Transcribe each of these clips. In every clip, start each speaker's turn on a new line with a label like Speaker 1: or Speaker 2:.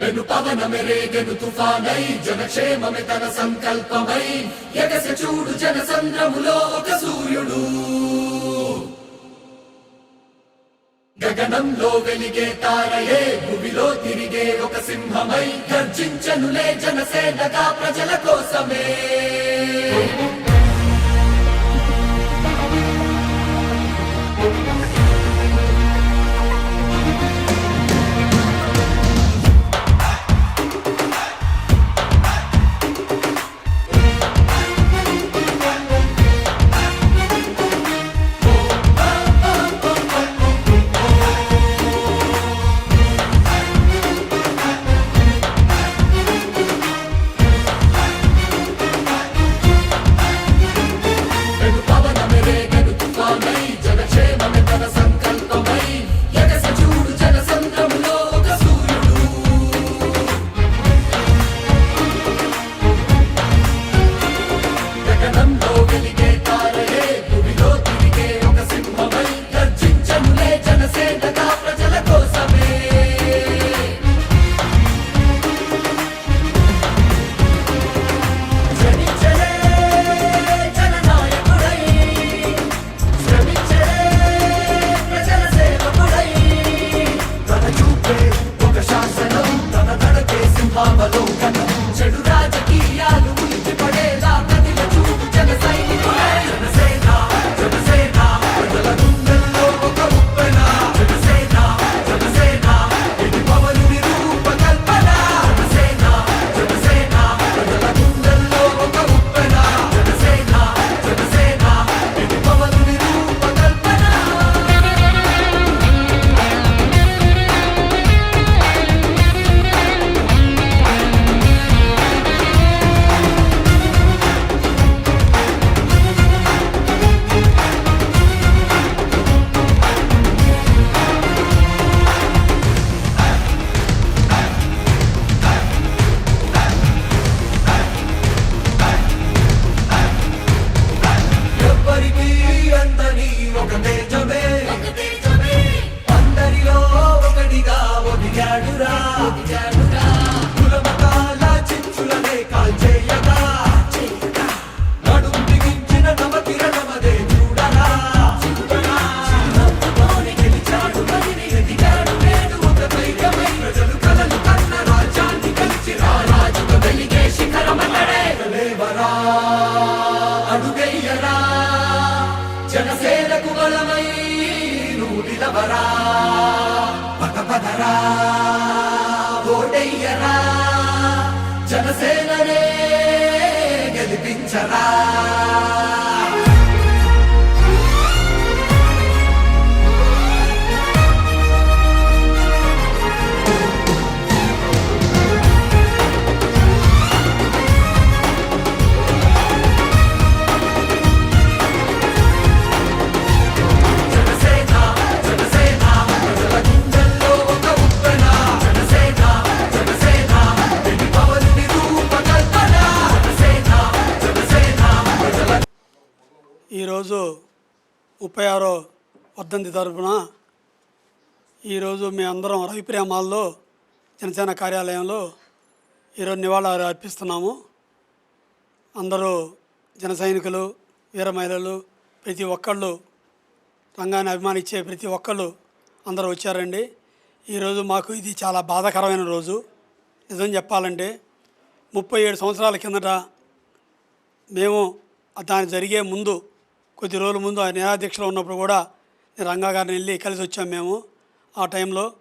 Speaker 1: పెను పవనమెరేగెను తుఫానై జనక్షేమమే తన సంకల్పమై. ఎగస చూడు జనసంద్రములో ఒక సూర్యుడు. గగనంలో వెలిగే తారయే భూమిలో తిరిగే ఒక సింహమై. గర్జించనులే జనసేనగా ప్రజల కోసమే.
Speaker 2: Hacer. ముప్పై ఆరో వర్ధంతి తరపున ఈరోజు రవి రవిప్రేమాల్లో జనసేన కార్యాలయంలో ఈరోజు నివాళులు అర్పిస్తున్నాము. అందరూ జన సైనికులు వీర మహిళలు ప్రతి ఒక్కళ్ళు రంగాన్ని అభిమానించే ప్రతి ఒక్కళ్ళు అందరూ వచ్చారండి. ఈరోజు మాకు ఇది చాలా బాధాకరమైన రోజు. నిజం చెప్పాలంటే ముప్పై ఏడు సంవత్సరాల కిందట మేము దాని జరిగే ముందు కొద్ది రోజుల ముందు ఆ నిరాదీక్షలో ఉన్నప్పుడు కూడా నేను రంగా గారిని వెళ్ళి కలిసి వచ్చాం మేము. ఆ టైంలో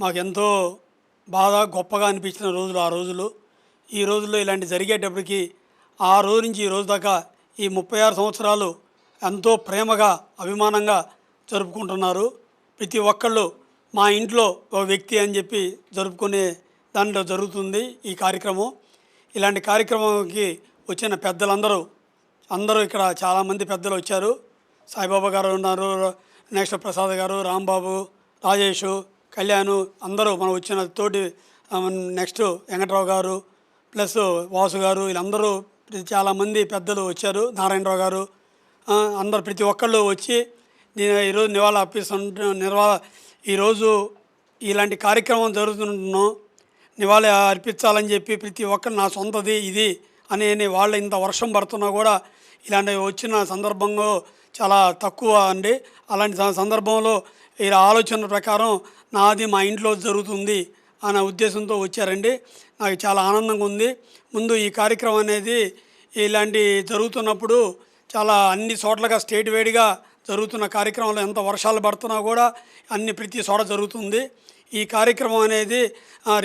Speaker 2: మాకు ఎంతో బాధ గొప్పగా అనిపించిన రోజులు ఆ రోజులు. ఈ రోజుల్లో ఇలాంటి జరిగేటప్పటికి ఆ రోజు నుంచి ఈ రోజు దాకా ఈ ముప్పై ఆరు సంవత్సరాలు ఎంతో ప్రేమగా అభిమానంగా జరుపుకుంటున్నారు. ప్రతి ఒక్కళ్ళు మా ఇంట్లో ఒక వ్యక్తి అని చెప్పి జరుపుకునే దాంట్లో జరుగుతుంది ఈ కార్యక్రమం. ఇలాంటి కార్యక్రమంకి వచ్చిన పెద్దలందరూ అందరూ ఇక్కడ చాలామంది పెద్దలు వచ్చారు. సాయిబాబా గారు ఉన్నారు నెక్స్ట్ ప్రసాద్ గారు రాంబాబు రాజేష్ కళ్యాణ్ అందరూ మనం వచ్చిన తోటి నెక్స్ట్ వెంకట్రావు గారు ప్లస్ వాసు గారు వీళ్ళందరూ చాలామంది పెద్దలు వచ్చారు. నారాయణరావు గారు అందరు ప్రతి ఒక్కళ్ళు వచ్చి నేను ఈరోజు నివాళ అర్పిస్తుంటు నివా ఈరోజు ఇలాంటి కార్యక్రమం జరుగుతున్నాం నివాళ అర్పించాలని చెప్పి ప్రతి ఒక్కరు నా సొంతది ఇది అని వాళ్ళ ఇంత వర్షం పడుతున్నా కూడా ఇలాంటి వచ్చిన సందర్భంలో చాలా తక్కువ అండి. అలాంటి సందర్భంలో ఈ ఆలోచన ప్రకారం నాది మా ఇంట్లో జరుగుతుంది అనే ఉద్దేశంతో వచ్చారండి. నాకు చాలా ఆనందంగా ఉంది. ముందు ఈ కార్యక్రమం అనేది ఇలాంటి జరుగుతున్నప్పుడు చాలా అన్ని చోట్లగా స్టేట్ వైడ్గా జరుగుతున్న కార్యక్రమంలో ఎంత వర్షాలు పడుతున్నా కూడా అన్ని ప్రతి చోట జరుగుతుంది. ఈ కార్యక్రమం అనేది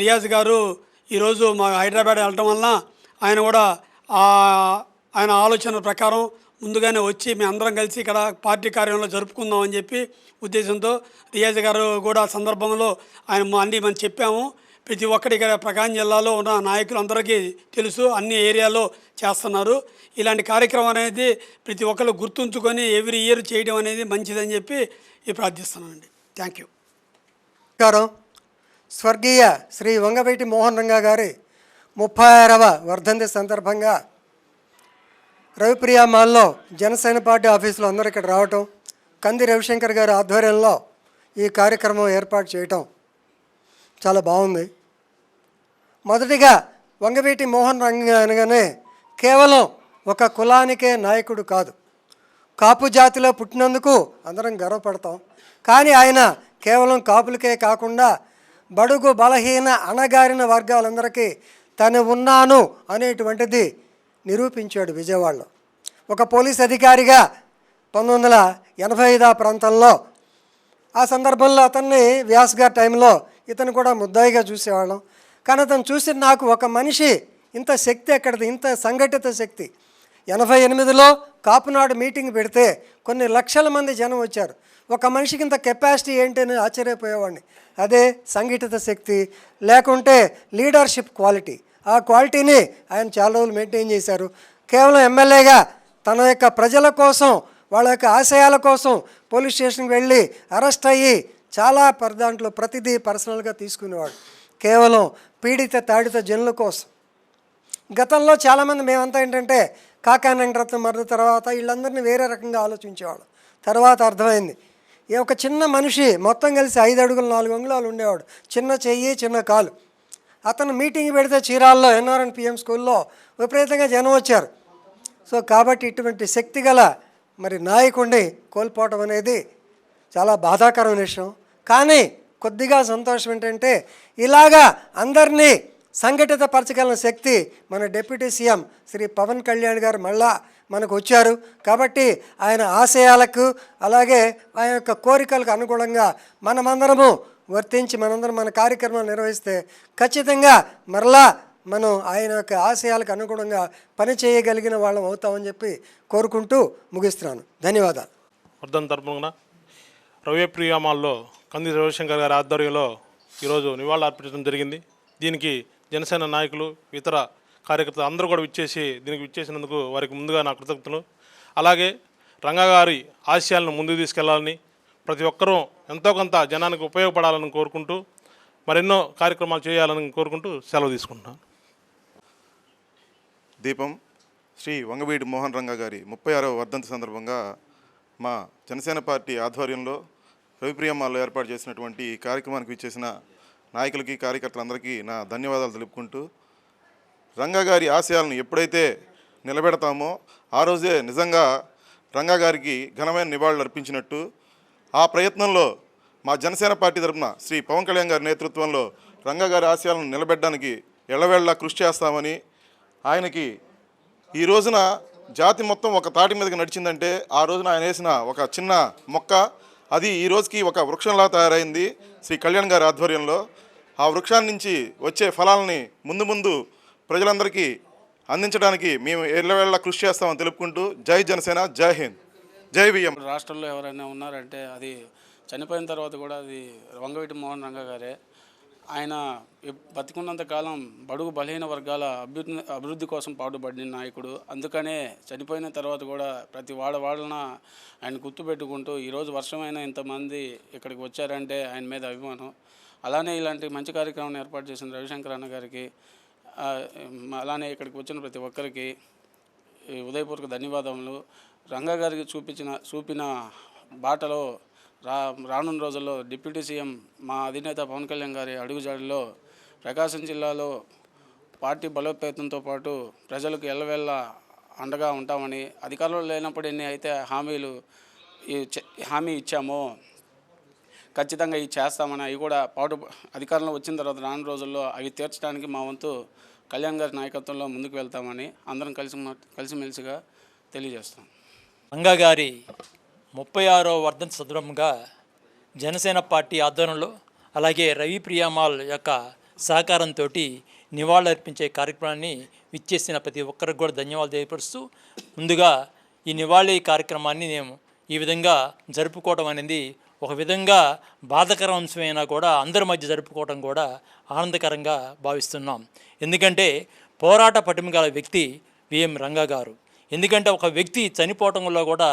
Speaker 2: రియాజ్ గారు ఈరోజు మా హైదరాబాద్ వెళ్ళటం వలన ఆయన కూడా ఆయన ఆలోచన ప్రకారం ముందుగానే వచ్చి మేము అందరం కలిసి ఇక్కడ పార్టీ కార్యంలో జరుపుకుందాం అని చెప్పి ఉద్దేశంతో రియాజ్ గారు కూడా సందర్భంలో ఆయన మా- అన్ని మనం చెప్పాము. ప్రతి ఒక్కటి ఇక్కడ ప్రకాశం జిల్లాలో ఉన్న నాయకులందరికీ తెలుసు. అన్ని ఏరియాలో చేస్తున్నారు. ఇలాంటి కార్యక్రమం అనేది ప్రతి ఒక్కరు గుర్తుంచుకొని ఎవ్రీ ఇయర్ చేయడం అనేది మంచిదని చెప్పి ఈ ప్రార్థిస్తున్నానండి థ్యాంక్ యూ
Speaker 3: నమస్కారం. స్వర్గీయ శ్రీ వంగవేటి మోహన్ రంగా గారి ముప్పై ఆరవ వర్ధంతి సందర్భంగా రవిప్రియ మాల్లో జనసేన పార్టీ ఆఫీసులో అందరూ ఇక్కడ రావటం కంది రవిశంకర్ గారి ఆధ్వర్యంలో ఈ కార్యక్రమం ఏర్పాటు చేయటం చాలా బాగుంది. మొదటిగా వంగవీటి మోహన్ రంగ అనగానే కేవలం ఒక కులానికే నాయకుడు కాదు. కాపు జాతిలో పుట్టినందుకు అందరం గర్వపడతాం. కానీ ఆయన కేవలం కాపులకే కాకుండా బడుగు బలహీన అణగారిన వర్గాలందరికీ తను ఉన్నాను అనేటువంటిది నిరూపించాడు విజయవాడలో. ఒక పోలీస్ అధికారిగా పంతొమ్మిది వందల ఎనభై ఐదు ఆ ప్రాంతంలో ఆ సందర్భంలో అతన్ని వ్యాస్ గారి టైంలో ఇతను కూడా ముద్దాయిగా చూసేవాళ్ళం. కానీ అతను చూసి నాకు ఒక మనిషి ఇంత శక్తి ఎక్కడిది? ఇంత సంఘటిత శక్తి. ఎనభై ఎనిమిదిలో కాపునాడు మీటింగ్ పెడితే కొన్ని లక్షల మంది జనం వచ్చారు. ఒక మనిషికి ఇంత కెపాసిటీ ఏంటి అని ఆశ్చర్యపోయేవాడిని. అదే సంఘటిత శక్తి లేకుంటే లీడర్షిప్ క్వాలిటీ. ఆ క్వాలిటీని ఆయన చాలా రోజులు మెయింటైన్ చేశారు. కేవలం ఎమ్మెల్యేగా తన యొక్క ప్రజల కోసం వాళ్ళ యొక్క ఆశయాల కోసం పోలీస్ స్టేషన్కి వెళ్ళి అరెస్ట్ అయ్యి చాలా పర్ దాంట్లో ప్రతిదీ పర్సనల్గా తీసుకునేవాడు. కేవలం పీడిత తాడిత జనుల కోసం. గతంలో చాలామంది మేమంతా ఏంటంటే కాకానంగరత్నం మరణ తర్వాత వీళ్ళందరినీ వేరే రకంగా ఆలోచించేవాడు తర్వాత అర్థమైంది. ఈ ఒక చిన్న మనిషి మొత్తం కలిసి ఐదు అడుగులు నాలుగు అంగుళాలు ఉండేవాడు. చిన్న చెయ్యి చిన్న కాలు. అతను మీటింగ్ పెడితే చీరాల్లో ఎన్ఆర్ఎన్ పిఎం స్కూల్లో విపరీతంగా జనం వచ్చారు. సో కాబట్టి ఇటువంటి శక్తి గల మరి నాయకుడిని కోల్పోవటం అనేది చాలా బాధాకరమైన విషయం. కానీ కొద్దిగా సంతోషం ఏంటంటే ఇలాగా అందరినీ సంఘటిత పరచగలన శక్తి మన డిప్యూటీ సీఎం శ్రీ పవన్ కళ్యాణ్ గారు మళ్ళా మనకు వచ్చారు. కాబట్టి ఆయన ఆశయాలకు అలాగే ఆయన యొక్క కోరికలకు అనుగుణంగా మనమందరము వర్తించి మనందరం మన కార్యక్రమాలు నిర్వహిస్తే ఖచ్చితంగా మరలా మనం ఆయన యొక్క ఆశయాలకు అనుగుణంగా పని చేయగలిగిన వాళ్ళం అవుతామని చెప్పి కోరుకుంటూ ముగిస్తున్నాను. ధన్యవాదాలు.
Speaker 4: వర్ధన్ తరపున రవిప్రియామాల్లో కంది రవిశంకర్ గారి ఆధ్వర్యంలో ఈరోజు నివాళులు అర్పించడం జరిగింది. దీనికి జనసేన నాయకులు ఇతర కార్యకర్తలు అందరూ కూడా విచ్చేసి దీనికి విచ్చేసినందుకు వారికి ముందుగా నా కృతజ్ఞతలు. అలాగే రంగగారి ఆశయాలను ముందుకు తీసుకెళ్ళాలని ప్రతి ఒక్కరూ ఎంతో కొంత జనానికి ఉపయోగపడాలని కోరుకుంటూ మరెన్నో కార్యక్రమాలు చేయాలని కోరుకుంటూ సెలవు తీసుకుంటున్నాను.
Speaker 5: దీపం శ్రీ వంగవీడి మోహన్ రంగ గారి ముప్పై ఆరవ వర్ధంతి సందర్భంగా మా జనసేన పార్టీ ఆధ్వర్యంలో రవిప్రియమ్మాల్లో ఏర్పాటు చేసినటువంటి ఈ కార్యక్రమానికి విచ్చేసిన నాయకులకి కార్యకర్తలందరికీ నా ధన్యవాదాలు తెలుపుకుంటూ రంగగారి ఆశయాలను ఎప్పుడైతే నిలబెడతామో ఆ రోజే నిజంగా రంగగారికి ఘనమైన నివాళులు అర్పించినట్టు ఆ ప్రయత్నంలో మా జనసేన పార్టీ తరపున శ్రీ పవన్ కళ్యాణ్ గారి నేతృత్వంలో రంగ గారి ఆశయాలను నిలబెట్టడానికి ఎల్లవేళలా కృషి చేస్తామని ఆయనకి ఈ రోజున జాతి మొత్తం ఒక తాటి మీదకి నడిచిందంటే ఆ రోజున ఆయన వేసిన ఒక చిన్న మొక్క. అది ఈ రోజుకి ఒక వృక్షంలా తయారైంది శ్రీ కళ్యాణ్ గారి ఆధ్వర్యంలో. ఆ వృక్షాన్ని నుంచి వచ్చే ఫలాలని ముందు ముందు ప్రజలందరికీ అందించడానికి మేము ఎల్లవేళలా కృషి చేస్తామని తెలుపుకుంటూ జై జనసేన జై హింద్. జై విఎం.
Speaker 6: రాష్ట్రంలో ఎవరైనా ఉన్నారంటే అది చనిపోయిన తర్వాత కూడా అది వంగవీటి మోహన్ రంగ గారే. ఆయన బతికున్నంత కాలం బడుగు బలహీన వర్గాల అభివృద్ధి అభివృద్ధి కోసం పాటుపడిన నాయకుడు. అందుకనే చనిపోయిన తర్వాత కూడా ప్రతి వాడ వాడన ఆయన గుర్తుపెట్టుకుంటూ ఈరోజు వర్షమైన ఇంతమంది ఇక్కడికి వచ్చారంటే ఆయన మీద అభిమానం. అలానే ఇలాంటి మంచి కార్యక్రమం ఏర్పాటు చేసిన రవిశంకర్ అన్న గారికి అలానే ఇక్కడికి వచ్చిన ప్రతి ఒక్కరికి ఈ ఉదయపూర్వక ధన్యవాదములు. రంగా గారికి చూపించిన చూపిన బాటలో రా రానున్న రోజుల్లో డిప్యూటీ సీఎం మా అధినేత పవన్ కళ్యాణ్ గారి అడుగుజాడలో ప్రకాశం జిల్లాలో పార్టీ బలోపేతంతో పాటు ప్రజలకు ఎల్లవెల్ల అండగా ఉంటామని అధికారంలో లేనప్పుడు ఎన్ని అయితే హామీలు ఈ హామీ ఇచ్చామో ఖచ్చితంగా ఇవి చేస్తామని అవి కూడా పాటు అధికారంలో వచ్చిన తర్వాత రాను రోజుల్లో అవి తీర్చడానికి మా వంతు కళ్యాణ్ గారి నాయకత్వంలో ముందుకు వెళ్తామని అందరం కలిసి కలిసిమెలిసిగా తెలియజేస్తాం
Speaker 7: రంగాగారి ముప్పై ఆరో వర్ధంతి సందర్భంగా జనసేన పార్టీ ఆధ్వర్యంలో అలాగే రవి ప్రియామాల్ యొక్క సహకారంతో నివాళులర్పించే కార్యక్రమాన్ని విచ్చేసిన ప్రతి ఒక్కరికి కూడా ధన్యవాదాలు తెలియపరుస్తూ ముందుగా ఈ నివాళి కార్యక్రమాన్ని మేము ఈ విధంగా జరుపుకోవడం అనేది ఒక విధంగా బాధకర అంశమైనా కూడా అందరి మధ్య జరుపుకోవడం కూడా ఆనందకరంగా భావిస్తున్నాం. ఎందుకంటే పోరాట పటిమ గల వ్యక్తి విఎం రంగా గారు ఎందుకంటే ఒక వ్యక్తి చనిపోవటంలో కూడా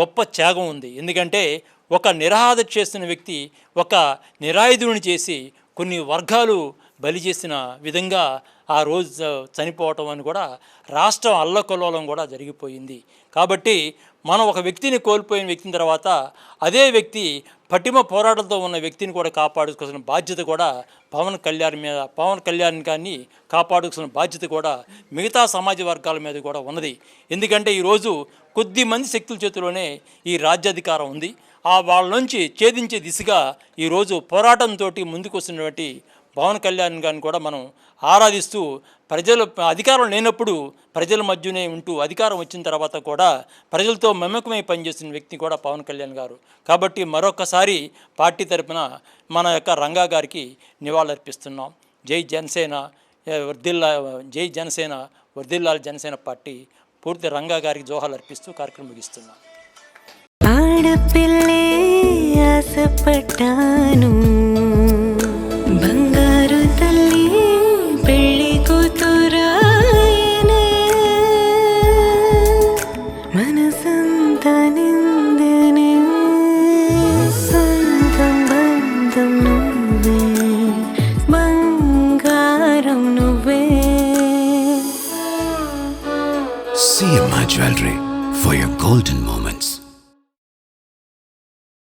Speaker 7: గొప్ప త్యాగం ఉంది. ఎందుకంటే ఒక నిరాహార చేస్తున్న వ్యక్తి ఒక నిరాయుధుని చేసి కొన్ని వర్గాలు బలి చేసిన విధంగా ఆ రోజు చనిపోవటం అని కూడా రాష్ట్రం అల్లకొల్లోలం కూడా జరిగిపోయింది. కాబట్టి మనం ఒక వ్యక్తిని కోల్పోయిన వ్యక్తిని తర్వాత అదే వ్యక్తి పటిమ పోరాటంతో ఉన్న వ్యక్తిని కూడా కాపాడుకోవాల్సిన బాధ్యత కూడా పవన్ కళ్యాణ్ మీద పవన్ కళ్యాణ్ కానీ కాపాడుకోవాల్సిన బాధ్యత కూడా మిగతా సమాజ వర్గాల మీద కూడా ఉన్నది. ఎందుకంటే ఈరోజు కొద్ది మంది శక్తుల చేతిలోనే ఈ రాజ్యాధికారం ఉంది. ఆ వాళ్ళ నుంచి ఛేదించే దిశగా ఈరోజు పోరాటంతో ముందుకు వస్తున్నటువంటి పవన్ కళ్యాణ్ గారిని కూడా మనం ఆరాధిస్తూ ప్రజలు అధికారం లేనప్పుడు ప్రజల మధ్యనే ఉంటూ అధికారం వచ్చిన తర్వాత కూడా ప్రజలతో మమకమై పనిచేస్తున్న వ్యక్తి కూడా పవన్ కళ్యాణ్ గారు. కాబట్టి మరొకసారి పార్టీ తరపున మన యొక్క రంగా గారికి నివాళులర్పిస్తున్నాం. జై జనసేన వర్దిల్లా జై జనసేన వర్దిల్లాల్ జనసేన పార్టీ పూర్తి రంగా గారికి జోహాలు అర్పిస్తూ కార్యక్రమం ముగిస్తున్నాం.
Speaker 8: ఆడపిల్లే ఆశపడ్డాను.